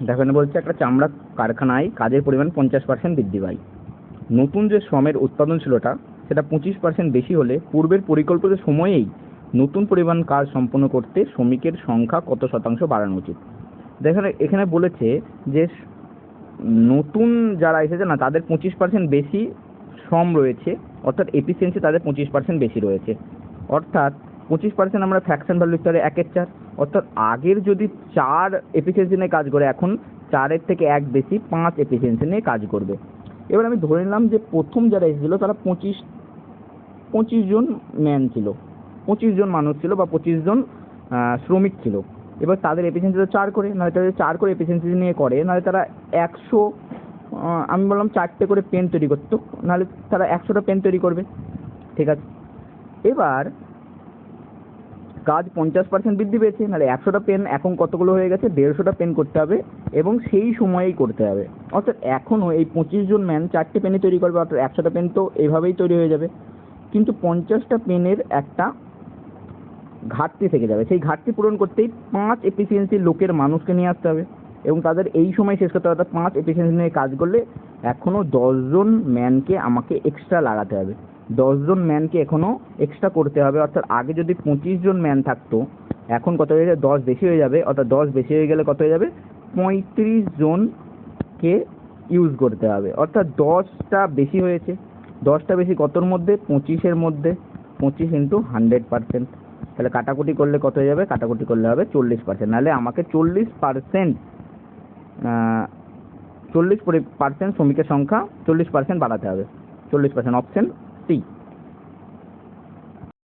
দেখো এখানে বলছে একটা চামড়া কারখানায় কাজের পরিমাণ পঞ্চাশ পার্সেন্ট বৃদ্ধি পায়। নতুন যে শ্রমের উৎপাদন উৎপাদনশীলতা সেটা পঁচিশ পার্সেন্ট বেশি হলে পূর্বের পরিকল্পিত সময়েই নতুন পরিমাণ কাজ সম্পন্ন করতে শ্রমিকের সংখ্যা কত শতাংশ বাড়ানো উচিত। দেখেন, এখানে বলেছে যে, নতুন যারা এসেছে না, তাদের পঁচিশ পার্সেন্ট বেশি শ্রম রয়েছে, অর্থাৎ এফিসিয়েন্সি তাদের পঁচিশ পার্সেন্ট বেশি রয়েছে। অর্থাৎ পঁচিশ পার্সেন্ট আমরা ফ্যাকশন ভ্যালু লিখতে একের চার। অর্থাৎ আগের যদি চার এফিসিয়েন্সি নিয়ে কাজ করে, এখন চারের থেকে এক বেশি পাঁচ এফিসিয়েন্সি নিয়ে কাজ করবে। এবার আমি ধরে নিলাম যে প্রথম যারা এসেছিল, তারা পঁচিশ পঁচিশ জন ম্যান ছিল। পঁচিশ জন মানুষ ছিল বা পঁচিশ জন শ্রমিক ছিল। এবার তাদের এফিসিয়েন্সি তো চার করে, নাহলে তাদের চার করে এফিসিয়েন্সি নিয়ে করে, নাহলে তারা একশো আমি বললাম চারটে করে পেন তৈরি করতো, নাহলে তারা একশোটা পেন তৈরি করবে। ঠিক আছে? এবার কাজ পঞ্চাশ পার্সেন্ট বৃদ্ধি পেয়েছে, নাহলে একশোটা পেন এখন কতগুলো হয়ে গেছে? দেড়শোটা পেন করতে হবে এবং সেই সময়েই করতে হবে। অর্থাৎ এখনও এই পঁচিশ জন ম্যান চারটে পেনই তৈরি করবে, অর্থাৎ একশোটা পেন তো এভাবেই তৈরি হয়ে যাবে। কিন্তু পঞ্চাশটা পেনের একটা ঘাটতি থেকে যাবে। সেই ঘাটতি পূরণ করতেই পাঁচ এফিসিয়েন্সি লোকের মানুষকে নিয়ে আসতে হবে এবং তাদের এই সময় শেষ করতে হবে। অর্থাৎ পাঁচ এফিসিয়েন্সি নিয়ে কাজ করলে এখনও দশজন ম্যানকে আমাকে এক্সট্রা লাগাতে হবে। দশজন ম্যানকে এখনও এক্সট্রা করতে হবে। অর্থাৎ আগে যদি পঁচিশ জন ম্যান থাকতো, এখন কত হয়ে যাবে? দশ বেশি হয়ে যাবে। অর্থাৎ দশ বেশি হয়ে গেলে কত হয়ে যাবে? পঁয়ত্রিশ জনকে ইউজ করতে হবে। অর্থাৎ দশটা বেশি হয়েছে। দশটা বেশি কতর মধ্যে? পঁচিশের মধ্যে। পঁচিশ ইন্টু হান্ড্রেড পার্সেন্ট তাহলে কাটাকুটি করলে কত হয়ে যাবে? কাটাকুটি করলে হবে চল্লিশ পার্সেন্ট নাহলে আমাকে চল্লিশ পার্সেন্ট চল্লিশ পার্সেন্ট শ্রমিকের সংখ্যা চল্লিশ পার্সেন্ট বাড়াতে হবে। চল্লিশ পার্সেন্ট অপশন 第一。